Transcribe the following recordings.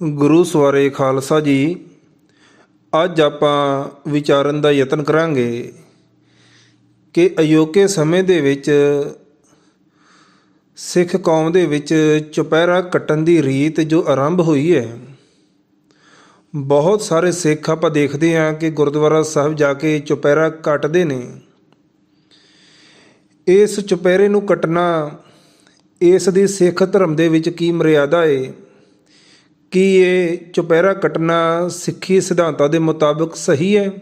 ਗੁਰੂ ਸਵਾਰੇ ਖਾਲਸਾ ਜੀ, ਅੱਜ ਆਪਾਂ ਵਿਚਾਰਨ ਦਾ ਯਤਨ ਕਰਾਂਗੇ ਕਿ ਅਯੋਕੇ ਸਮੇਂ ਦੇ ਵਿੱਚ ਸਿੱਖ ਕੌਮ ਦੇ ਵਿੱਚ ਚੁਪਹਿਰਾ ਕੱਟਣ ਦੀ ਰੀਤ ਜੋ ਆਰੰਭ ਹੋਈ ਹੈ, ਬਹੁਤ ਸਾਰੇ ਸਿੱਖ ਆਪਾਂ ਦੇਖਦੇ ਹਾਂ ਕਿ ਗੁਰਦੁਆਰਾ ਸਾਹਿਬ ਜਾ ਕੇ ਚੁਪਹਿਰਾ ਕੱਟਦੇ ਨੇ। ਇਸ ਚੁਪਹਿਰੇ ਨੂੰ ਕੱਟਣਾ, ਇਸ ਦੀ ਸਿੱਖ ਧਰਮ ਦੇ ਵਿੱਚ ਕੀ ਮਰਿਆਦਾ ਏ? ਕੀ ਇਹ ਚੁਪਹਿਰਾ ਕੱਟਣਾ ਸਿੱਖੀ ਸਿਧਾਂਤਾਂ ਦੇ ਮੁਤਾਬਕ ਸਹੀ ਹੈ?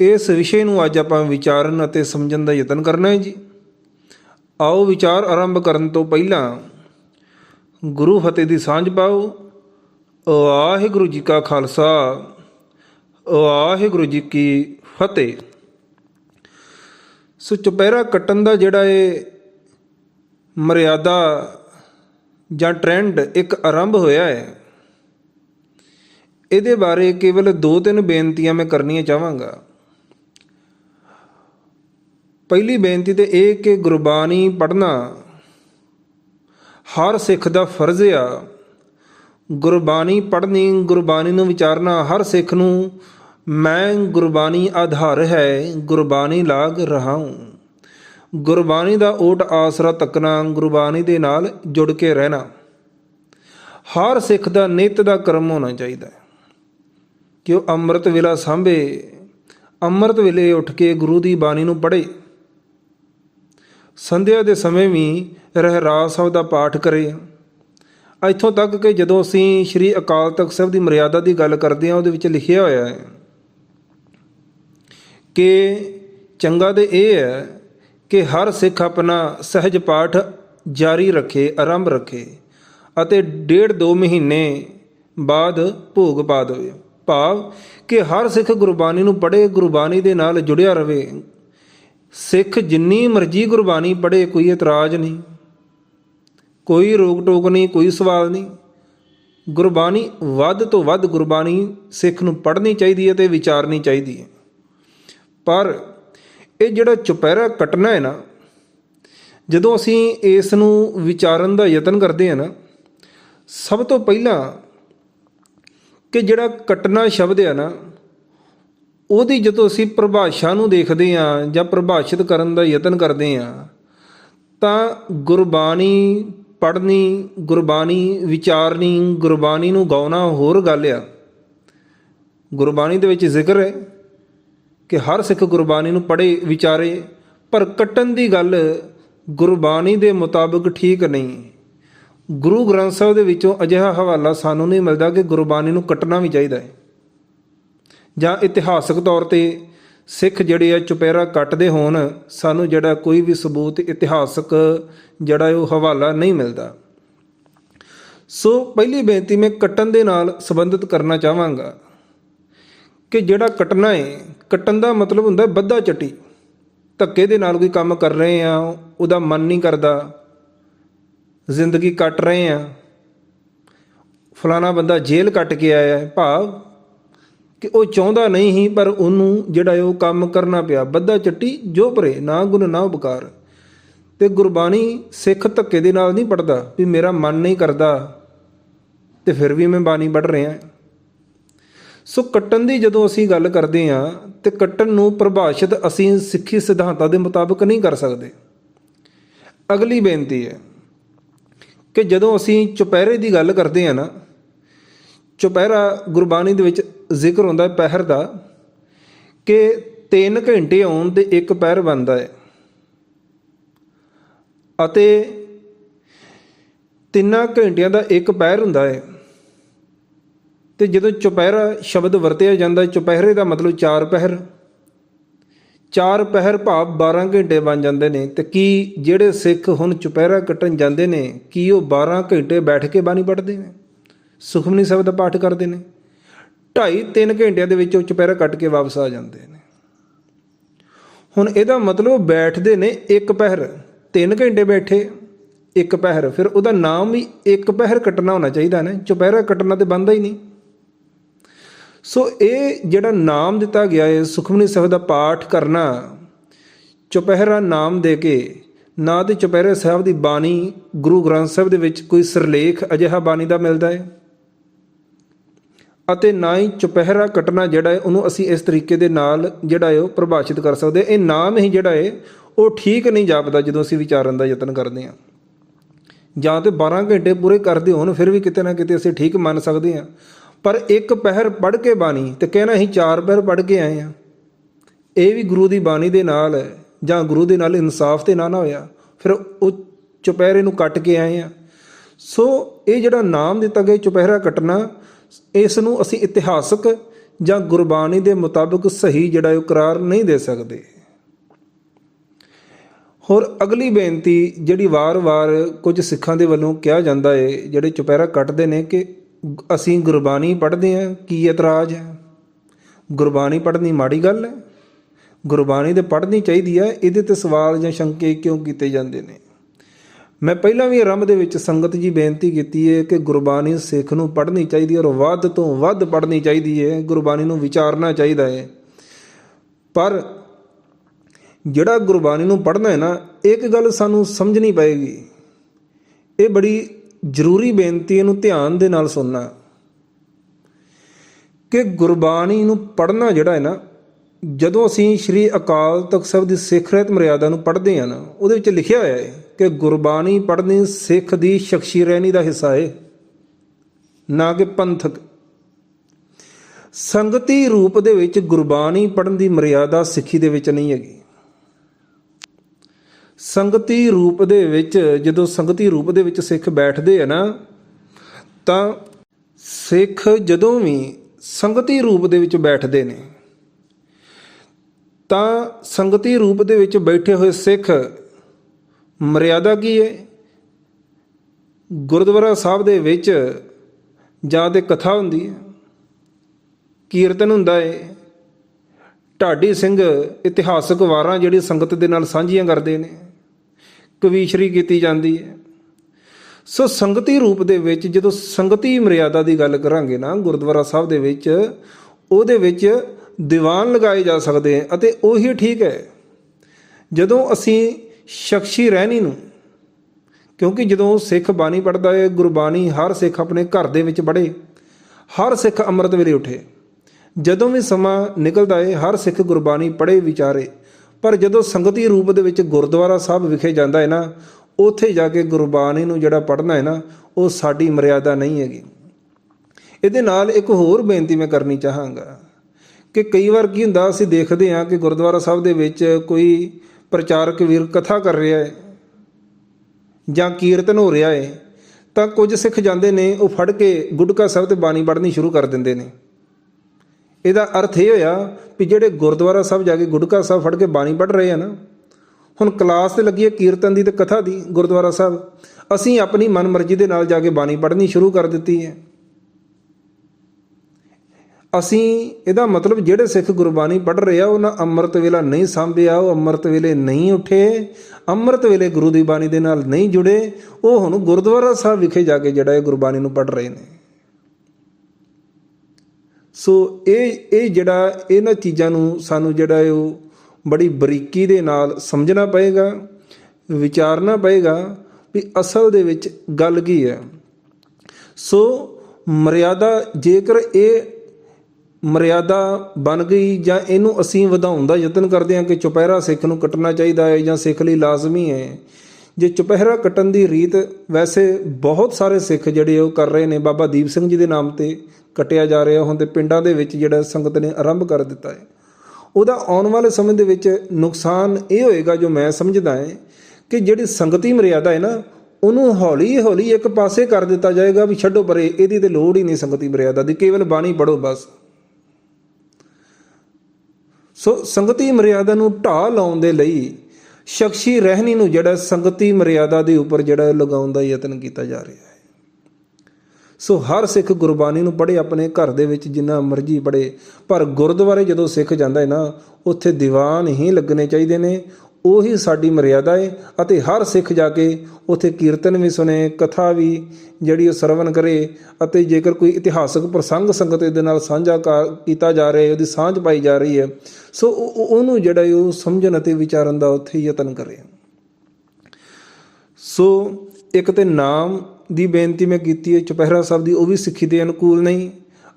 ਇਸ ਵਿਸ਼ੇ ਨੂੰ ਅੱਜ ਆਪਾਂ ਵਿਚਾਰਨ ਅਤੇ ਸਮਝਣ ਦਾ ਯਤਨ ਕਰਨਾ ਹੈ ਜੀ। ਆਓ ਵਿਚਾਰ ਆਰੰਭ ਕਰਨ ਤੋਂ ਪਹਿਲਾਂ ਗੁਰੂ ਫਤਿਹ ਦੀ ਸਾਂਝ ਪਾਓ। ਵਾਹਿਗੁਰੂ ਜੀ ਕਾ ਖਾਲਸਾ, ਵਾਹਿਗੁਰੂ ਜੀ ਕੀ ਫਤਿਹ। ਸੋ ਚੁਪਹਿਰਾ ਕੱਟਣ ਦਾ ਜਿਹੜਾ ਇਹ ਮਰਿਆਦਾ ਜਾਂ ਟ੍ਰੈਂਡ ਇੱਕ ਆਰੰਭ ਹੋਇਆ ਹੈ। ਇਹਦੇ ਬਾਰੇ ਕੇਵਲ ਦੋ ਤਿੰਨ ਬੇਨਤੀਆਂ ਮੈਂ ਕਰਨੀਆਂ ਚਾਹਾਂਗਾ। ਪਹਿਲੀ ਬੇਨਤੀ ਤੇ ਇਹ ਕਿ ਗੁਰਬਾਣੀ ਪੜ੍ਹਨਾ ਹਰ ਸਿੱਖ ਦਾ ਫਰਜ਼ ਆ। ਗੁਰਬਾਣੀ ਪੜ੍ਹਨੀ, ਗੁਰਬਾਣੀ ਨੂੰ ਵਿਚਾਰਨਾ ਹਰ ਸਿੱਖ ਨੂੰ ਮੈਂ ਗੁਰਬਾਣੀ ਆਧਾਰ ਹੈ, ਗੁਰਬਾਣੀ ਲਾਗ ਰਹਾਉ। ਗੁਰਬਾਣੀ ਦਾ ਓਟ ਆਸਰਾ ਤੱਕਣਾ, ਗੁਰਬਾਣੀ ਦੇ ਨਾਲ ਜੁੜ ਕੇ ਰਹਿਣਾ। ਹਰ ਸਿੱਖ ਦਾ ਨਿਤ ਦਾ ਕਰਮ ਹੋਣਾ ਚਾਹੀਦਾ ਹੈ। ਕਿ ਉਹ ਅੰਮ੍ਰਿਤ ਵੇਲਾ ਸਾਂਭੇ, ਅੰਮ੍ਰਿਤ ਵੇਲੇ ਉੱਠ ਕੇ ਗੁਰੂ ਦੀ ਬਾਣੀ ਨੂੰ ਪੜ੍ਹੇ। ਸੰਧਿਆ ਦੇ ਸਮੇਂ ਵੀ ਰਹਿਰਾਸ ਸਾਹਿਬ ਦਾ ਪਾਠ ਕਰੇ। ਇੱਥੋਂ ਤੱਕ ਕਿ ਜਦੋਂ ਅਸੀਂ ਸ੍ਰੀ ਅਕਾਲ ਤਖਤ ਸਾਹਿਬ ਦੀ ਮਰਿਆਦਾ ਦੀ ਗੱਲ ਕਰਦੇ ਹਾਂ, ਉਹਦੇ ਵਿੱਚ ਲਿਖਿਆ ਹੋਇਆ ਹੈ ਕਿ ਚੰਗਾ ਤੇ ਇਹ ਹੈ ਕਿ ਹਰ ਸਿੱਖ ਆਪਣਾ ਸਹਿਜ ਪਾਠ ਜਾਰੀ ਰੱਖੇ, ਆਰੰਭ ਰੱਖੇ ਅਤੇ ਡੇਢ ਦੋ ਮਹੀਨੇ ਬਾਅਦ ਭੋਗ ਪਾ ਦੇਵੇ। ਭਾਵ ਕਿ ਹਰ ਸਿੱਖ ਗੁਰਬਾਣੀ ਨੂੰ ਪੜ੍ਹੇ, ਗੁਰਬਾਣੀ ਦੇ ਨਾਲ ਜੁੜਿਆ ਰਵੇ। ਸਿੱਖ ਜਿੰਨੀ ਮਰਜ਼ੀ ਗੁਰਬਾਣੀ ਪੜ੍ਹੇ, ਕੋਈ ਇਤਰਾਜ਼ ਨਹੀਂ, ਕੋਈ ਰੋਕ ਟੋਕ ਨਹੀਂ, ਕੋਈ ਸਵਾਲ ਨਹੀਂ। ਗੁਰਬਾਣੀ ਵੱਧ ਤੋਂ ਵੱਧ ਗੁਰਬਾਣੀ ਸਿੱਖ ਨੂੰ ਪੜ੍ਹਨੀ ਚਾਹੀਦੀ ਹੈ ਤੇ ਵਿਚਾਰਨੀ ਚਾਹੀਦੀ ਹੈ। ਪਰ ਇਹ ਜਿਹੜਾ ਚੁਪਹਿਰਾ ਕੱਟਣਾ ਹੈ ਨਾ, ਜਦੋਂ ਅਸੀਂ ਇਸ ਨੂੰ ਵਿਚਾਰਨ ਦਾ ਯਤਨ ਕਰਦੇ ਹਾਂ ਨਾ, ਸਭ ਤੋਂ ਪਹਿਲਾਂ ਕਿ ਜਿਹੜਾ ਕੱਟਣਾ ਸ਼ਬਦ ਹੈ ਨਾ, ਉਹਦੀ ਜਦੋਂ ਅਸੀਂ ਪਰਿਭਾਸ਼ਾ ਨੂੰ ਦੇਖਦੇ ਹਾਂ ਜਾਂ ਪਰਿਭਾਸ਼ਿਤ ਕਰਨ ਦਾ ਯਤਨ ਕਰਦੇ ਹਾਂ, ਤਾਂ ਗੁਰਬਾਣੀ ਪੜ੍ਹਨੀ, ਗੁਰਬਾਣੀ ਵਿਚਾਰਨੀ, ਗੁਰਬਾਣੀ ਨੂੰ ਗਾਉਣਾ ਹੋਰ ਗੱਲ ਆ। ਗੁਰਬਾਣੀ ਦੇ ਵਿੱਚ ਜ਼ਿਕਰ ਹੈ। ਕਿ ਹਰ ਸਿੱਖ ਗੁਰਬਾਣੀ ਨੂੰ ਪੜ੍ਹੇ ਵਿਚਾਰੇ, ਪਰ ਕੱਟਣ ਦੀ ਗੱਲ ਗੁਰਬਾਣੀ ਦੇ ਮੁਤਾਬਕ ਠੀਕ ਨਹੀਂ। ਗੁਰੂ ਗ੍ਰੰਥ ਸਾਹਿਬ ਦੇ ਵਿੱਚੋਂ ਅਜਿਹਾ ਹਵਾਲਾ ਸਾਨੂੰ ਨਹੀਂ ਮਿਲਦਾ ਕਿ ਗੁਰਬਾਣੀ ਨੂੰ ਕੱਟਣਾ ਵੀ ਚਾਹੀਦਾ ਹੈ। ਜਾਂ ਇਤਿਹਾਸਕ ਤੌਰ ਤੇ ਸਿੱਖ ਜਿਹੜੇ ਆ ਚੁਪਹਿਰਾ ਕੱਟਦੇ ਹੋਣ, ਸਾਨੂੰ ਜਿਹੜਾ ਕੋਈ ਵੀ ਸਬੂਤ ਇਤਿਹਾਸਕ ਜਿਹੜਾ ਉਹ ਹਵਾਲਾ ਨਹੀਂ ਮਿਲਦਾ। ਸੋ ਪਹਿਲੀ ਬੇਨਤੀ ਮੈਂ ਕੱਟਣ ਦੇ ਨਾਲ ਸੰਬੰਧਿਤ ਕਰਨਾ ਚਾਹਾਂਗਾ। ਕਿ ਜਿਹੜਾ ਕੱਟਣਾ ਹੈ, ਕੱਟਣ ਦਾ ਮਤਲਬ ਹੁੰਦਾ ਬੱਧਾ ਚੱਟੀ। ਧੱਕੇ ਦੇ ਨਾਲ ਕੋਈ ਕੰਮ ਕਰ ਰਹੇ ਆ, ਉਹਦਾ ਮਨ ਨਹੀਂ ਕਰਦਾ, ਜ਼ਿੰਦਗੀ ਕੱਟ ਰਹੇ ਆ। ਫਲਾਣਾ ਬੰਦਾ ਜੇਲ੍ਹ ਕੱਟ ਕੇ ਆਇਆ ਹੈ, ਭਾਵ ਕਿ ਉਹ ਚਾਹੁੰਦਾ ਨਹੀਂ ਹੀ ਪਰ ਉਹਨੂੰ ਜਿਹੜਾ ਉਹ ਕੰਮ ਕਰਨਾ ਪਿਆ। ਬੱਧਾ ਚੱਟੀ, ਜੋ ਭਰੇ, ਨਾ ਗੁਣ, ਨਾ ਉਪਕਾਰ। ਤੇ ਗੁਰਬਾਣੀ ਸਿੱਖ ਧੱਕੇ ਦੇ ਨਾਲ ਨਹੀਂ ਪੜਦਾ ਵੀ ਮੇਰਾ ਮਨ ਨਹੀਂ ਕਰਦਾ, ਤੇ ਫਿਰ ਵੀ ਮੈਂ ਬਾਣੀ ਪੜ ਰਿਹਾ। ਸੋ ਕੱਟਣ ਦੀ ਜਦੋਂ ਅਸੀਂ ਗੱਲ ਕਰਦੇ ਹਾਂ, ਤੇ ਕੱਟਣ ਨੂੰ ਪਰਿਭਾਸ਼ਿਤ ਅਸੀਂ ਸਿੱਖੀ ਸਿਧਾਂਤਾਂ ਦੇ ਮੁਤਾਬਕ ਨਹੀਂ ਕਰ ਸਕਦੇ। ਅਗਲੀ ਬੇਨਤੀ ਹੈ ਕਿ ਜਦੋਂ ਅਸੀਂ ਚੁਪਹਿਰੇ ਦੀ ਗੱਲ ਕਰਦੇ ਹਾਂ ਨਾ, ਚੁਪਹਿਰਾ ਗੁਰਬਾਣੀ ਦੇ ਵਿੱਚ ਜ਼ਿਕਰ ਹੁੰਦਾ ਹੈ ਪਹਿਰ ਦਾ, ਕਿ 3 ਘੰਟੇ ਆਉਣ ਤੇ ਇੱਕ ਪਹਿਰ ਬਣਦਾ ਹੈ। ਅਤੇ ਤਿੰਨਾਂ ਘੰਟਿਆਂ ਦਾ ਇੱਕ ਪਹਿਰ ਹੁੰਦਾ ਹੈ। ਤੇ ਜਦੋਂ ਚੁਪਹਿਰਾ ਸ਼ਬਦ ਵਰਤਿਆ ਜਾਂਦਾ, ਚੁਪਹਿਰੇ ਦਾ ਮਤਲਬ ਚਾਰ ਪਹਿਰ। ਚਾਰ ਪਹਿਰ ਭਾਵ 12 ਘੰਟੇ ਬਣ ਜਾਂਦੇ ਨੇ। ਤੇ ਕੀ ਜਿਹੜੇ ਸਿੱਖ ਹੁਣ ਚੁਪਹਿਰਾ ਕੱਟਣ ਜਾਂਦੇ ਨੇ, ਕੀ ਉਹ 12 ਘੰਟੇ ਬੈਠ ਕੇ ਬਾਣੀ ਪੜ੍ਹਦੇ ਨੇ? ਸੁਖਮਨੀ ਸਾਹਿਬ ਦਾ ਪਾਠ ਕਰਦੇ ਨੇ। 2.5 3 ਘੰਟਿਆਂ ਦੇ ਵਿੱਚ ਉਹ ਚੁਪਹਿਰਾ ਕੱਟ ਕੇ ਵਾਪਸ ਆ ਜਾਂਦੇ ਨੇ। ਹੁਣ ਇਹਦਾ ਮਤਲਬ ਬੈਠਦੇ ਨੇ ਇੱਕ ਪਹਿਰ 3 ਘੰਟੇ ਬੈਠੇ, ਇੱਕ ਪਹਿਰ। ਫਿਰ ਉਹਦਾ ਨਾਮ ਵੀ ਇੱਕ ਪਹਿਰ ਕੱਟਣਾ ਹੋਣਾ ਚਾਹੀਦਾ ਨਾ। ਚੁਪਹਿਰਾ ਕੱਟਣਾ ਤੇ ਬੰਦਾ ਹੀ ਨਹੀਂ। ਸੋ ਇਹ ਜਿਹੜਾ ਨਾਮ ਦਿੱਤਾ ਗਿਆ ਹੈ, ਸੁਖਮਨੀ ਸਾਹਿਬ ਦਾ ਪਾਠ ਕਰਨਾ, ਚੁਪਹਿਰਾ ਨਾਮ ਦੇ ਕੇ, ਨਾ ਤੇ ਚੁਪਹਿਰੇ ਸਾਹਿਬ ਦੀ ਬਾਣੀ ਗੁਰੂ ਗ੍ਰੰਥ ਸਾਹਿਬ ਦੇ ਵਿੱਚ ਕੋਈ ਸਿਰਲੇਖ ਅਜਿਹਾ ਬਾਣੀ ਦਾ ਮਿਲਦਾ ਹੈ। ਅਤੇ ਨਾ ਹੀ ਚੁਪਹਿਰਾ ਕੱਟਣਾ ਜਿਹੜਾ ਹੈ, ਉਹਨੂੰ ਅਸੀਂ ਇਸ ਤਰੀਕੇ ਦੇ ਨਾਲ ਜਿਹੜਾ ਹੈ, ਉਹ ਪਰਿਭਾਸ਼ਿਤ ਕਰ ਸਕਦੇ ਇਹ ਨਾਮ ਹੀ ਜਿਹੜਾ ਹੈ, ਉਹ ਠੀਕ ਨਹੀਂ ਜਾਪਦਾ ਜਦੋਂ ਅਸੀਂ ਵਿਚਾਰਨ ਦਾ ਯਤਨ ਕਰਦੇ ਹਾਂ। ਜਾਂ ਤੇ 12 ਘੰਟੇ ਪੂਰੇ ਕਰਦੇ ਹੋਣ, ਫਿਰ ਵੀ ਕਿਤੇ ਨਾ ਕਿਤੇ ਅਸੀਂ ਠੀਕ ਮੰਨ ਸਕਦੇ ਹਾਂ। ਪਰ ਇੱਕ ਪਹਿਰ ਪੜ੍ਹ ਕੇ ਬਾਣੀ ਤੇ ਕਹਿਣਾ ਅਸੀਂ ਚਾਰ ਪਹਿਰ ਪੜ੍ਹ ਕੇ ਆਏ ਹਾਂ ਇਹ ਵੀ ਗੁਰੂ ਦੀ ਬਾਣੀ ਦੇ ਨਾਲ ਹੈ, ਜਾਂ ਗੁਰੂ ਦੇ ਨਾਲ ਇਨਸਾਫ ਤੇ ਨਾ ਨਾ ਹੋਇਆ, ਫਿਰ ਉਹ ਚੁਪਹਿਰੇ ਨੂੰ ਕੱਟ ਕੇ ਆਏ ਆ। ਸੋ ਇਹ ਜਿਹੜਾ ਨਾਮ ਦਿੱਤਾ ਗਿਆ, ਚੁਪਹਿਰਾ ਕੱਟਣਾ, ਇਸ ਨੂੰ ਅਸੀਂ ਇਤਿਹਾਸਕ ਜਾਂ ਗੁਰਬਾਣੀ ਦੇ ਮੁਤਾਬਕ ਸਹੀ ਜਿਹੜਾ ਉਹ ਕਰਾਰ ਨਹੀਂ ਦੇ ਸਕਦੇ। ਹੋਰ ਅਗਲੀ ਬੇਨਤੀ ਜਿਹੜੀ ਵਾਰ-ਵਾਰ ਕੁਝ ਸਿੱਖਾਂ ਦੇ ਵੱਲੋਂ ਕਿਹਾ ਜਾਂਦਾ ਹੈ, ਜਿਹੜੇ ਚੁਪਹਿਰਾ ਕੱਟਦੇ ਨੇ ਕਿ ਅਸੀਂ ਗੁਰਬਾਣੀ ਪੜ੍ਹਦੇ ਹਾਂ, ਕੀ ਇਤਰਾਜ਼ ਹੈ? ਗੁਰਬਾਣੀ ਪੜ੍ਹਨੀ ਮਾੜੀ ਗੱਲ ਹੈ। ਗੁਰਬਾਣੀ ਤੇ ਪੜ੍ਹਨੀ ਚਾਹੀਦੀ ਹੈ, ਇਹਦੇ ਤੇ ਸਵਾਲ ਜਾਂ ਸ਼ੰਕੇ ਕਿਉਂ ਕੀਤੇ ਜਾਂਦੇ ਨੇ? ਮੈਂ ਪਹਿਲਾਂ ਵੀ ਆਰੰਭ ਦੇ ਵਿੱਚ ਸੰਗਤ ਜੀ ਬੇਨਤੀ ਕੀਤੀ ਹੈ ਕਿ ਗੁਰਬਾਣੀ ਸਿੱਖ ਨੂੰ ਪੜ੍ਹਨੀ ਚਾਹੀਦੀ ਹੈ ਔਰ ਵੱਧ ਤੋਂ ਵੱਧ ਪੜ੍ਹਨੀ ਚਾਹੀਦੀ ਹੈ। ਗੁਰਬਾਣੀ ਨੂੰ ਵਿਚਾਰਨਾ ਚਾਹੀਦਾ ਹੈ। ਪਰ ਜਿਹੜਾ ਗੁਰਬਾਣੀ ਨੂੰ ਪੜ੍ਹਨਾ ਹੈ ਨਾ, ਇੱਕ ਗੱਲ ਸਾਨੂੰ ਸਮਝਣੀ ਪਏਗੀ। ਇਹ ਬੜੀ ਜ਼ਰੂਰੀ ਬੇਨਤੀ ਹੈ, ਇਹਨੂੰ ਧਿਆਨ ਦੇ ਨਾਲ ਸੁਣਨਾ। ਕਿ ਗੁਰਬਾਣੀ ਨੂੰ ਪੜ੍ਹਨਾ ਜਿਹੜਾ ਹੈ ਨਾ ਜਦੋਂ ਅਸੀਂ ਸ੍ਰੀ ਅਕਾਲ ਤਖਤ ਸਾਹਿਬ ਦੀ ਸਿੱਖ ਰਹਿਤ ਮਰਿਆਦਾ ਨੂੰ ਪੜ੍ਹਦੇ ਹਾਂ ਨਾ ਉਹਦੇ ਵਿੱਚ ਲਿਖਿਆ ਹੋਇਆ ਹੈ ਕਿ ਗੁਰਬਾਣੀ ਪੜ੍ਹਨੀ ਸਿੱਖ ਦੀ ਸ਼ਖਸੀ ਰਹਿਣੀ ਦਾ ਹਿੱਸਾ ਹੈ ਨਾ ਕਿ ਪੰਥਕ। ਸੰਗਤੀ ਰੂਪ ਦੇ ਵਿੱਚ ਗੁਰਬਾਣੀ ਪੜ੍ਹਨ ਦੀ ਮਰਿਆਦਾ ਸਿੱਖੀ ਦੇ ਵਿੱਚ ਨਹੀਂ ਹੈਗੀ। ਸੰਗਤੀ ਰੂਪ ਦੇ ਵਿੱਚ, ਜਦੋਂ ਸੰਗਤੀ ਰੂਪ ਦੇ ਵਿੱਚ ਸਿੱਖ ਬੈਠਦੇ ਆ ਨਾ, ਤਾਂ ਸਿੱਖ ਜਦੋਂ ਵੀ ਸੰਗਤੀ ਰੂਪ ਦੇ ਵਿੱਚ ਬੈਠਦੇ ਨੇ, ਤਾਂ ਸੰਗਤੀ ਰੂਪ ਦੇ ਵਿੱਚ ਬੈਠੇ ਹੋਏ ਸਿੱਖ ਮਰਿਆਦਾ ਕੀ ਹੈ ਗੁਰਦੁਆਰਾ ਸਾਹਿਬ ਦੇ ਵਿੱਚ ਜਾਂ ਤੇ ਕਥਾ ਹੁੰਦੀ ਹੈ ਕੀਰਤਨ ਹੁੰਦਾ ਹੈ ਢਾਡੀ ਸਿੰਘ ਇਤਿਹਾਸਕ ਵਾਰਾਂ ਜਿਹੜੀ ਸੰਗਤ ਦੇ ਨਾਲ ਸਾਂਝੀਆਂ ਕਰਦੇ ਨੇ। ਕਵੀਸ਼ਰੀ ਕੀਤੀ ਜਾਂਦੀ ਹੈ। ਸੋ ਸੰਗਤੀ ਰੂਪ ਦੇ ਵਿੱਚ ਜਦੋਂ ਸੰਗਤੀ ਮਰਿਆਦਾ ਦੀ ਗੱਲ ਕਰਾਂਗੇ ਨਾ, ਗੁਰਦੁਆਰਾ ਸਾਹਿਬ ਦੇ ਵਿੱਚ, ਉਹਦੇ ਵਿੱਚ ਦੀਵਾਨ ਲਗਾਏ ਜਾ ਸਕਦੇ ਹਨ ਅਤੇ ਉਹੀ ਠੀਕ ਹੈ। ਜਦੋਂ ਅਸੀਂ ਸ਼ਖਸੀ ਰਹਿਣੀ ਨੂੰ, ਕਿਉਂਕਿ ਜਦੋਂ ਸਿੱਖ ਬਾਣੀ ਪੜਦਾ ਹੈ, ਗੁਰਬਾਣੀ ਹਰ ਸਿੱਖ ਆਪਣੇ ਘਰ ਦੇ ਵਿੱਚ ਪੜ੍ਹੇ, ਹਰ ਸਿੱਖ ਅੰਮ੍ਰਿਤ ਵੇਲੇ ਉਠੇ। ਜਦੋਂ ਵੀ ਸਮਾਂ ਨਿਕਲਦਾ ਹੈ, ਹਰ ਸਿੱਖ ਗੁਰਬਾਣੀ ਪੜ੍ਹੇ, ਵਿਚਾਰੇ। ਪਰ ਜਦੋਂ ਸੰਗਤੀ ਰੂਪ ਦੇ ਵਿੱਚ ਗੁਰਦੁਆਰਾ ਸਾਹਿਬ ਵਿਖੇ ਜਾਂਦਾ ਹੈ ਨਾ, ਉੱਥੇ ਜਾ ਕੇ ਗੁਰਬਾਣੀ ਨੂੰ ਜਿਹੜਾ ਪੜ੍ਹਨਾ ਹੈ ਨਾ, ਉਹ ਸਾਡੀ ਮਰਿਆਦਾ ਨਹੀਂ ਹੈਗੀ। ਇਹਦੇ ਨਾਲ ਇੱਕ ਹੋਰ ਬੇਨਤੀ ਮੈਂ ਕਰਨੀ ਚਾਹਾਂਗਾ ਕਿ ਕਈ ਵਾਰ ਕੀ ਹੁੰਦਾ, ਅਸੀਂ ਦੇਖਦੇ ਹਾਂ ਕਿ ਗੁਰਦੁਆਰਾ ਸਾਹਿਬ ਦੇ ਵਿੱਚ ਕੋਈ ਪ੍ਰਚਾਰਕ ਵੀਰ ਕਥਾ ਕਰ ਰਿਹਾ ਹੈ ਜਾਂ ਕੀਰਤਨ ਹੋ ਰਿਹਾ ਹੈ, ਤਾਂ ਕੁਝ ਸਿੱਖ ਜਾਂਦੇ ਨੇ, ਉਹ ਫੜ ਕੇ ਗੁਟਕਾ ਸਾਹਿਬ ਤੇ ਬਾਣੀ ਪੜ੍ਹਨੀ ਸ਼ੁਰੂ ਕਰ ਦਿੰਦੇ ਨੇ। ਇਹਦਾ ਅਰਥ ਇਹ ਹੋਇਆ ਵੀ ਜਿਹੜੇ ਗੁਰਦੁਆਰਾ ਸਾਹਿਬ ਜਾ ਕੇ ਗੁਟਕਾ ਸਾਹਿਬ ਫੜ ਕੇ ਬਾਣੀ ਪੜ੍ਹ ਰਹੇ ਆ ਨਾ, ਹੁਣ ਕਲਾਸ ਤੇ ਲੱਗੀ ਹੈ ਕੀਰਤਨ ਦੀ ਤੇ ਕਥਾ ਦੀ ਗੁਰਦੁਆਰਾ ਸਾਹਿਬ। ਅਸੀਂ ਆਪਣੀ ਮਨਮਰਜ਼ੀ ਦੇ ਨਾਲ ਜਾ ਕੇ ਬਾਣੀ ਪੜ੍ਹਨੀ ਸ਼ੁਰੂ ਕਰ ਦਿੱਤੀ ਹੈ। ਅਸੀਂ ਇਹਦਾ ਮਤਲਬ ਜਿਹੜੇ ਸਿੱਖ ਗੁਰਬਾਣੀ ਪੜ੍ਹ ਰਹੇ ਆ, ਉਹਨਾਂ ਅੰਮ੍ਰਿਤ ਵੇਲਾ ਨਹੀਂ ਸੰਭਿਆ, ਉਹ ਅੰਮ੍ਰਿਤ ਵੇਲੇ ਨਹੀਂ ਉੱਠੇ, ਅੰਮ੍ਰਿਤ ਵੇਲੇ ਗੁਰੂ ਦੀ ਬਾਣੀ ਦੇ ਨਾਲ ਨਹੀਂ ਜੁੜੇ, ਉਹ ਹੁਣ ਗੁਰਦੁਆਰਾ ਸਾਹਿਬ ਵਿਖੇ ਜਾ ਕੇ ਜਿਹੜਾ ਇਹ ਗੁਰਬਾਣੀ ਨੂੰ ਪੜ੍ਹ ਰਹੇ ਨੇ। ਸੋ ਇਹ ਇਹ ਜਿਹੜਾ ਇਹਨਾਂ ਚੀਜ਼ਾਂ ਨੂੰ ਸਾਨੂੰ ਜਿਹੜਾ ਹੈ ਉਹ ਬੜੀ ਬਰੀਕੀ ਦੇ ਨਾਲ ਸਮਝਣਾ ਪਏਗਾ, ਵਿਚਾਰਨਾ ਪਏਗਾ ਵੀ ਅਸਲ ਦੇ ਵਿੱਚ ਗੱਲ ਕੀ ਹੈ। ਸੋ ਮਰਿਆਦਾ, ਜੇਕਰ ਇਹ ਮਰਿਆਦਾ ਬਣ ਗਈ ਜਾਂ ਇਹਨੂੰ ਅਸੀਂ ਵਧਾਉਣ ਦਾ ਯਤਨ ਕਰਦੇ ਹਾਂ ਕਿ ਚੁਪਹਿਰਾ ਸਿੱਖ ਨੂੰ ਕੱਟਣਾ ਚਾਹੀਦਾ ਹੈ ਜਾਂ ਸਿੱਖ ਲਈ ਲਾਜ਼ਮੀ ਹੈ ਜੇ ਚੁਪਹਿਰਾ ਕੱਟਣ ਦੀ ਰੀਤ ਵੈਸੇ ਬਹੁਤ ਸਾਰੇ ਸਿੱਖ ਜਿਹੜੇ ਉਹ ਕਰ ਰਹੇ ਨੇ, ਬਾਬਾ ਦੀਪ ਸਿੰਘ ਜੀ ਦੇ ਨਾਮ ਤੇ ਕਟਿਆ ਜਾ ਰਿਹਾ ਹੁਣ ਤੇ ਪਿੰਡਾਂ ਦੇ ਵਿੱਚ ਜਿਹੜਾ ਸੰਗਤ ਨੇ ਆਰੰਭ ਕਰ ਦਿੱਤਾ ਹੈ। ਉਹਦਾ ਆਉਣ ਵਾਲੇ ਸਮੇਂ ਦੇ ਵਿੱਚ ਨੁਕਸਾਨ ਇਹ ਹੋਏਗਾ ਜੋ ਮੈਂ ਸਮਝਦਾ ਹੈ ਕਿ ਜਿਹੜੀ ਸੰਗਤੀ ਮਰਿਆਦਾ ਹੈ ਨਾ, ਉਹਨੂੰ ਹੌਲੀ ਹੌਲੀ ਇੱਕ ਪਾਸੇ ਕਰ ਦਿੱਤਾ ਜਾਏਗਾ ਵੀ ਛੱਡੋ ਪਰੇ, ਇਹਦੀ ਤੇ ਲੋੜ ਹੀ ਨਹੀਂ ਸੰਗਤੀ ਮਰਿਆਦਾ ਦੀ, ਕੇਵਲ ਬਾਣੀ ਪੜੋ ਬਸ। ਸੋ ਸੰਗਤੀ ਮਰਿਆਦਾ ਨੂੰ ਢਾਹ ਲਾਉਣ ਦੇ ਲਈ ਸ਼ਖਸੀ ਰਹਿਣੀ ਨੂੰ ਜਿਹੜਾ ਸੰਗਤੀ ਮਰਿਆਦਾ ਦੇ ਉੱਪਰ ਜਿਹੜਾ ਲਗਾਉਣ ਦਾ ਯਤਨ ਕੀਤਾ ਜਾ ਰਿਹਾ ਹੈ। ਸੋ ਹਰ ਸਿੱਖ ਗੁਰਬਾਣੀ ਨੂੰ ਪੜ੍ਹੇ ਆਪਣੇ ਘਰ ਦੇ ਵਿੱਚ ਜਿੰਨਾ ਮਰਜ਼ੀ ਪੜ੍ਹੇ, ਪਰ ਗੁਰਦੁਆਰੇ ਜਦੋਂ ਸਿੱਖ ਜਾਂਦਾ ਹੈ ਨਾ, ਉੱਥੇ ਦੀਵਾਨ ਹੀ ਲੱਗਣੇ ਚਾਹੀਦੇ ਨੇ ਉਹੀ ਸਾਡੀ ਮਰਿਆਦਾ ਹੈ ਅਤੇ ਹਰ ਸਿੱਖ ਜਾ ਕੇ ਉੱਥੇ ਕੀਰਤਨ ਵੀ ਸੁਣੇ, ਕਥਾ ਵੀ ਜਿਹੜੀ ਉਹ ਸਰਵਨ ਕਰੇ ਅਤੇ ਜੇਕਰ ਕੋਈ ਇਤਿਹਾਸਕ ਪ੍ਰਸੰਗ ਸੰਗਤ ਦੇ ਨਾਲ ਸਾਂਝਾ ਕਰ- ਕੀਤਾ ਜਾ ਰਿਹਾ ਹੈ ਉਹਦੀ ਸਾਂਝ ਪਾਈ ਜਾ ਰਹੀ ਹੈ ਸੋ ਉਹ- ਉਹਨੂੰ ਜਿਹੜਾ ਉਹ ਸਮਝਣ ਅਤੇ ਵਿਚਾਰਨ ਦਾ ਉੱਥੇ ਯਤਨ ਕਰੇ ਸੋ ਇੱਕ ਤੇ ਨਾਮ ਦੀ ਬੇਨਤੀ ਮੈਂ ਕੀਤੀ ਹੈ ਚੁਪਹਿਰਾ ਸਾਹਿਬ ਦੀ, ਉਹ ਵੀ ਸਿੱਖੀ ਦੇ ਅਨੁਕੂਲ ਨਹੀਂ।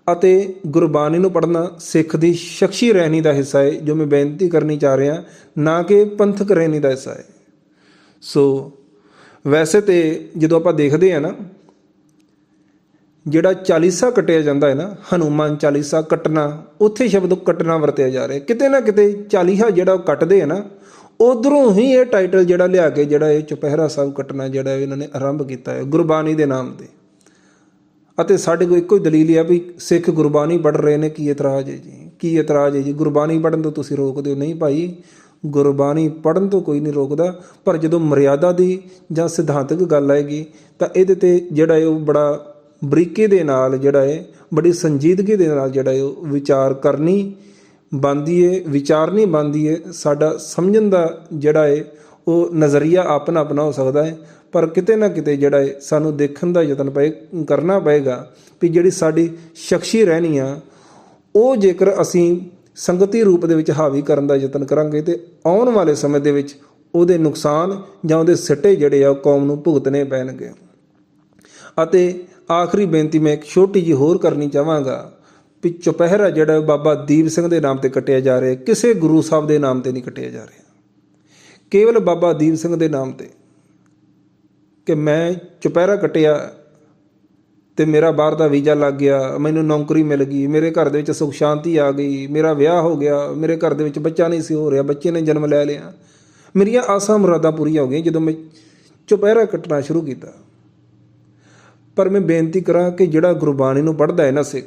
ਅਤੇ ਗੁਰਬਾਣੀ ਨੂੰ ਪੜ੍ਹਨਾ ਸਿੱਖ ਦੀ ਸ਼ਖਸੀ ਰਹਿਣੀ ਦਾ ਹਿੱਸਾ ਹੈ ਜੋ ਮੈਂ ਬੇਨਤੀ ਕਰਨੀ ਚਾਹ ਰਿਹਾ, ਨਾ ਕਿ ਪੰਥਕ ਰਹਿਣੀ ਦਾ ਹਿੱਸਾ ਹੈ ਸੋ, ਵੈਸੇ ਤੇ ਜਦੋਂ ਆਪਾਂ ਦੇਖਦੇ ਆ ਨਾ, ਜਿਹੜਾ ਚਾਲੀਸਾ ਕੱਟਿਆ ਜਾਂਦਾ ਹੈ ਨਾ, ਹਨੂਮਾਨ ਚਾਲੀਸਾ ਕੱਟਣਾ, ਉੱਥੇ ਸ਼ਬਦ ਕੱਟਣਾ ਵਰਤਿਆ ਜਾ ਰਿਹਾ ਕਿਤੇ ਨਾ ਕਿਤੇ ਚਾਲੀਹਾ ਜਿਹੜਾ ਉਹ ਕੱਟਦੇ ਆ ਨਾ, ਉਧਰੋਂ ਹੀ ਇਹ ਟਾਈਟਲ ਜਿਹੜਾ ਲਿਆ ਕੇ ਜਿਹੜਾ ਇਹ ਚੁਪਹਿਰਾ ਸਾਹਿਬ ਕੱਟਣਾ ਜਿਹੜਾ ਇਹਨਾਂ ਨੇ ਆਰੰਭ ਕੀਤਾ ਹੈ ਗੁਰਬਾਣੀ ਦੇ ਨਾਮ ਤੇ। ਅਤੇ ਸਾਡੇ ਕੋਲ ਇੱਕੋ ਹੀ ਦਲੀਲ ਹੈ ਵੀ ਸਿੱਖ ਗੁਰਬਾਣੀ ਪੜ੍ਹ ਰਹੇ ਨੇ, ਕੀ ਇਤਰਾਜ਼ ਹੈ ਜੀ? ਕੀ ਇਤਰਾਜ਼ ਹੈ ਜੀ? ਗੁਰਬਾਣੀ ਪੜ੍ਹਨ ਤੋਂ ਤੁਸੀਂ ਰੋਕਦੇ ਹੋ? ਨਹੀਂ ਭਾਈ, ਗੁਰਬਾਣੀ ਪੜ੍ਹਨ ਤੋਂ ਕੋਈ ਨਹੀਂ ਰੋਕਦਾ। ਪਰ ਜਦੋਂ ਮਰਿਆਦਾ ਦੀ ਜਾਂ ਸਿਧਾਂਤਕ ਗੱਲ ਆਏਗੀ, ਤਾਂ ਇਹਦੇ ਤੇ ਜਿਹੜਾ ਹੈ ਉਹ ਬੜਾ ਬਰੀਕੇ ਦੇ ਨਾਲ ਜਿਹੜਾ ਹੈ ਬੜੀ ਸੰਜੀਦਗੀ ਦੇ ਨਾਲ ਜਿਹੜਾ ਹੈ ਉਹ ਵਿਚਾਰ ਕਰਨੀ ਬੰਦੀ ਏ ਵਿਚਾਰਨੀ ਬੰਦੀ ਏ, ਸਾਡਾ ਸਮਝਣ ਦਾ ਜਿਹੜਾ ਹੈ ਉਹ ਨਜ਼ਰੀਆ ਆਪਣਾ ਆਪਣਾ ਹੋ ਸਕਦਾ ਹੈ ਪਰ ਕਿਤੇ ਨਾ ਕਿਤੇ ਜਿਹੜਾ ਹੈ ਸਾਨੂੰ ਦੇਖਣ ਦਾ ਯਤਨ ਪਏ, ਕਰਨਾ ਪਏਗਾ ਵੀ ਜਿਹੜੀ ਸਾਡੀ ਸ਼ਖਸੀ ਰਹਿਣੀ ਆ, ਉਹ ਜੇਕਰ ਅਸੀਂ ਸੰਗਤੀ ਰੂਪ ਦੇ ਵਿੱਚ ਹਾਵੀ ਕਰਨ ਦਾ ਯਤਨ ਕਰਾਂਗੇ ਤੇ ਆਉਣ ਵਾਲੇ ਸਮੇਂ ਦੇ ਵਿੱਚ ਉਹਦੇ ਨੁਕਸਾਨ ਜਾਂ ਉਹਦੇ ਸਿੱਟੇ ਜਿਹੜੇ ਆ ਉਹ ਕੌਮ ਨੂੰ ਭੁਗਤਣੇ ਪੈਣਗੇ। ਅਤੇ ਆਖਰੀ ਬੇਨਤੀ ਮੈਂ ਇੱਕ ਛੋਟੀ ਜੀ ਹੋਰ ਕਰਨੀ ਚਾਹਾਂਗਾ ਵੀ ਚੁਪਹਿਰਾ ਜਿਹੜਾ ਬਾਬਾ ਦੀਪ ਸਿੰਘ ਦੇ ਨਾਮ ਤੇ ਕੱਟਿਆ ਜਾ ਰਿਹਾ, ਕਿਸੇ ਗੁਰੂ ਸਾਹਿਬ ਦੇ ਨਾਮ ਤੇ ਨਹੀਂ ਕੱਟਿਆ ਜਾ ਰਿਹਾ। ਕੇਵਲ ਬਾਬਾ ਦੀਪ ਸਿੰਘ ਦੇ ਨਾਮ ਤੇ। ਕਿ ਮੈਂ ਚੁਪਹਿਰਾ ਕੱਟਿਆ ਤੇ ਮੇਰਾ ਬਾਹਰ ਦਾ ਵੀਜ਼ਾ ਲੱਗ ਗਿਆ, ਮੈਨੂੰ ਨੌਕਰੀ ਮਿਲ ਗਈ, ਮੇਰੇ ਘਰ ਦੇ ਵਿੱਚ ਸੁਖ ਸ਼ਾਂਤੀ ਆ ਗਈ, ਮੇਰਾ ਵਿਆਹ ਹੋ ਗਿਆ, ਮੇਰੇ ਘਰ ਦੇ ਵਿੱਚ ਬੱਚਾ ਨਹੀਂ ਸੀ ਹੋ ਰਿਹਾ, ਬੱਚੇ ਨੇ ਜਨਮ ਲੈ ਲਿਆ। ਮੇਰੀਆਂ ਆਸਾਂ ਮੁਰਾਦਾਂ ਪੂਰੀਆਂ ਹੋ ਗਈਆਂ ਜਦੋਂ ਮੈਂ ਚੁਪਹਿਰਾ ਕੱਟਣਾ ਸ਼ੁਰੂ ਕੀਤਾ। ਪਰ ਮੈਂ ਬੇਨਤੀ ਕਰਾਂ ਕਿ ਜਿਹੜਾ ਗੁਰਬਾਣੀ ਨੂੰ ਪੜ੍ਹਦਾ ਹੈ ਨਾ ਸਿੱਖ,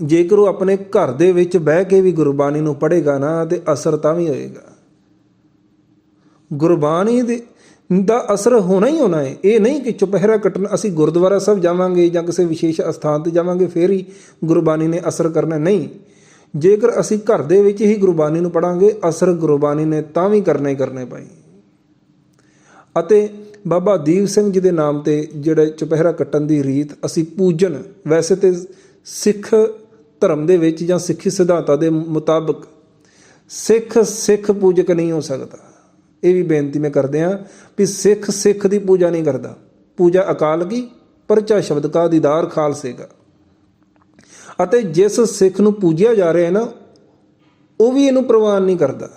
ਜੇਕਰ ਉਹ ਆਪਣੇ ਘਰ ਦੇ ਵਿੱਚ ਬਹਿ ਕੇ ਵੀ ਗੁਰਬਾਣੀ ਨੂੰ ਪੜ੍ਹੇਗਾ ਨਾ ਤੇ ਅਸਰ ਤਾਂ ਵੀ ਹੋਏਗਾ। ਗੁਰਬਾਣੀ ਦੇ ਦਾ ਅਸਰ ਹੋਣਾ ਹੀ ਹੋਣਾ ਹੈ। ਇਹ ਨਹੀਂ ਕਿ ਚੁਪਹਿਰਾ ਕੱਟਣ ਅਸੀਂ ਗੁਰਦੁਆਰਾ ਸਾਹਿਬ ਜਾਵਾਂਗੇ ਜਾਂ ਕਿਸੇ ਵਿਸ਼ੇਸ਼ ਅਸਥਾਨ ਤੇ ਜਾਵਾਂਗੇ, ਫੇਰ ਹੀ ਗੁਰਬਾਣੀ ਨੇ ਅਸਰ ਕਰਨਾ ਨਹੀਂ। ਜੇਕਰ ਅਸੀਂ ਘਰ ਦੇ ਵਿੱਚ ਹੀ ਗੁਰਬਾਣੀ ਨੂੰ ਪੜਾਂਗੇ, ਅਸਰ ਗੁਰਬਾਣੀ ਨੇ ਤਾਂ ਵੀ ਕਰਨਾ ਹੀ ਕਰਨੇ ਭਾਈ। ਅਤੇ ਬਾਬਾ ਦੀਪ ਸਿੰਘ ਜੀ ਦੇ ਨਾਮ ਤੇ ਜਿਹੜੇ ਚੁਪਹਿਰਾ ਕੱਟਣ ਦੀ ਰੀਤ ਅਸੀਂ ਪੂਜਨ ਵੈਸੇ ਤੇ ਸਿੱਖ ਧਰਮ ਦੇ ਵਿੱਚ ਜਾਂ ਸਿੱਖੀ ਸਿਧਾਂਤਾਂ ਦੇ ਮੁਤਾਬਕ ਸਿੱਖ ਸਿੱਖ ਪੂਜਕ ਨਹੀਂ ਹੋ ਸਕਦਾ। ਇਹ ਵੀ ਬੇਨਤੀ ਮੈਂ ਕਰਦੇ ਹਾਂ ਵੀ ਸਿੱਖ ਸਿੱਖ ਦੀ ਪੂਜਾ ਨਹੀਂ ਕਰਦਾ। ਪੂਜਾ ਅਕਾਲ ਕੀ? ਪਰਚਾ ਸ਼ਬਦ ਕਾ ਦੀਦਾਰ ਖਾਲਸੇ ਦਾ ਅਤੇ ਜਿਸ ਸਿੱਖ ਨੂੰ ਪੂਜਿਆ ਜਾ ਰਿਹਾ ਹੈ ਨਾ, ਉਹ ਵੀ ਇਹਨੂੰ ਪ੍ਰਵਾਨ ਨਹੀਂ ਕਰਦਾ।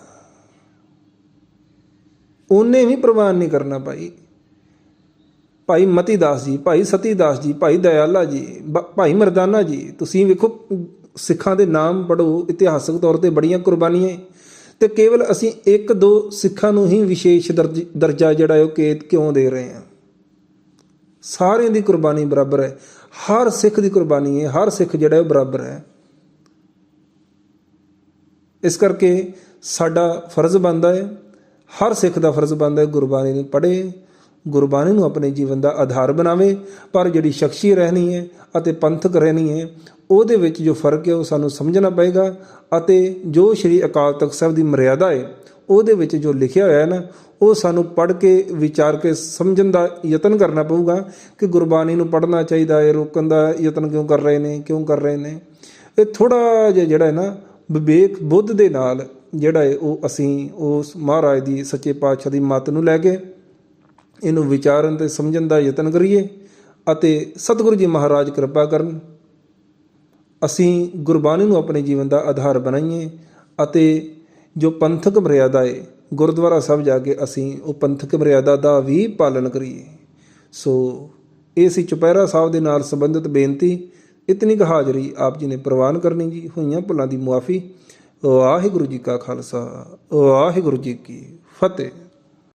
ਉਹਨੇ ਵੀ ਪ੍ਰਵਾਨ ਨਹੀਂ ਕਰਨਾ ਭਾਈ। ਭਾਈ ਮਤੀ ਦਾਸ ਜੀ, ਭਾਈ ਸਤੀ ਦਾਸ ਜੀ, ਭਾਈ ਦਇਆਲਾ ਜੀ ਭਾਈ ਮਰਦਾਨਾ ਜੀ, ਤੁਸੀਂ ਵੇਖੋ, ਸਿੱਖਾਂ ਦੇ ਨਾਮ ਪੜੋ ਇਤਿਹਾਸਕ ਤੌਰ ਤੇ ਬੜੀਆਂ ਕੁਰਬਾਨੀਆਂ ਤੇ ਕੇਵਲ ਅਸੀਂ ਇੱਕ ਦੋ ਸਿੱਖਾਂ ਨੂੰ ਹੀ ਵਿਸ਼ੇਸ਼ ਦਰਜ- ਦਰਜਾ ਜਿਹੜਾ ਹੈ ਉਹ ਕੇ, ਕਿਉਂ ਦੇ ਰਹੇ ਹਾਂ? ਸਾਰਿਆਂ ਦੀ ਕੁਰਬਾਨੀ ਬਰਾਬਰ ਹੈ। ਹਰ ਸਿੱਖ ਦੀ ਕੁਰਬਾਨੀ ਹੈ। ਹਰ ਸਿੱਖ ਜਿਹੜਾ ਉਹ ਬਰਾਬਰ ਹੈ। ਇਸ ਕਰਕੇ ਸਾਡਾ ਫਰਜ਼ ਬਣਦਾ ਹੈ, ਹਰ ਸਿੱਖ ਦਾ ਫਰਜ਼ ਬਣਦਾ ਹੈ ਗੁਰਬਾਣੀ ਨੂੰ ਪੜ੍ਹੇ, ਗੁਰਬਾਣੀ ਨੂੰ ਆਪਣੇ ਜੀਵਨ ਦਾ ਆਧਾਰ ਬਣਾਵੇ, ਪਰ ਜਿਹੜੀ ਸ਼ਖਸੀ ਰਹਿਣੀ ਹੈ ਅਤੇ ਪੰਥਕ ਰਹਿਣੀ ਹੈ ਉਹਦੇ ਵਿੱਚ ਜੋ ਫ਼ਰਕ ਹੈ ਉਹ ਸਾਨੂੰ ਸਮਝਣਾ ਪਏਗਾ ਅਤੇ ਜੋ ਸ਼੍ਰੀ ਅਕਾਲ ਤਖਤ ਸਾਹਿਬ ਦੀ ਮਰਿਆਦਾ ਹੈ, ਉਹਦੇ ਵਿੱਚ ਜੋ ਲਿਖਿਆ ਹੋਇਆ ਹੈ ਨਾ, ਉਹ ਸਾਨੂੰ ਪੜ੍ਹ ਕੇ, ਵਿਚਾਰ ਕੇ ਸਮਝਣ ਦਾ ਯਤਨ ਕਰਨਾ ਪਊਗਾ ਕਿ ਗੁਰਬਾਣੀ ਨੂੰ ਪੜ੍ਹਨਾ ਚਾਹੀਦਾ ਹੈ, ਰੋਕਣ ਦਾ ਯਤਨ ਕਿਉਂ ਕਰ ਰਹੇ ਨੇ, ਕਿਉਂ ਕਰ ਰਹੇ ਨੇ। ਇਹ ਥੋੜਾ ਜਿਹਾ ਜਿਹੜਾ ਹੈ ਨਾ, ਵਿਵੇਕ ਬੁੱਧ ਦੇ ਨਾਲ ਜਿਹੜਾ ਹੈ ਉਹ ਅਸੀਂ ਉਸ ਮਹਾਰਾਜ ਦੀ ਸੱਚੇ ਪਾਤਸ਼ਾਹ ਦੀ ਮੱਤ ਨੂੰ ਲੈ ਕੇ ਇਹਨੂੰ ਵਿਚਾਰਨ ਤੇ ਸਮਝਣ ਦਾ ਯਤਨ ਕਰੀਏ ਅਤੇ ਸਤਿਗੁਰੂ ਜੀ ਮਹਾਰਾਜ ਕਿਰਪਾ ਕਰਨ ਅਸੀਂ ਗੁਰਬਾਣੀ ਨੂੰ ਆਪਣੇ ਜੀਵਨ ਦਾ ਆਧਾਰ ਬਣਾਈਏ ਅਤੇ ਜੋ ਪੰਥਕ ਮਰਿਆਦਾ ਏ, ਗੁਰਦੁਆਰਾ ਸਾਹਿਬ ਜਾ ਕੇ ਅਸੀਂ ਉਹ ਪੰਥਕ ਮਰਿਆਦਾ ਦਾ ਵੀ ਪਾਲਨ ਕਰੀਏ। ਸੋ ਇਹ ਸੀ ਚੁਪਹਿਰਾ ਸਾਹਿਬ ਦੇ ਨਾਲ ਸੰਬੰਧਿਤ ਬੇਨਤੀ। ਇਤਨੀ ਕੁ ਹਾਜ਼ਰੀ ਆਪ ਜੀ ਨੇ ਪ੍ਰਵਾਨ ਕਰਨੀ ਜੀ। ਹੋਈਆਂ ਭੁੱਲਾਂ ਦੀ ਮੁਆਫੀ। ਵਾਹਿਗੁਰੂ ਜੀ ਕਾ ਖਾਲਸਾ, ਵਾਹਿਗੁਰੂ ਜੀ ਕੀ ਫਤਿਹ।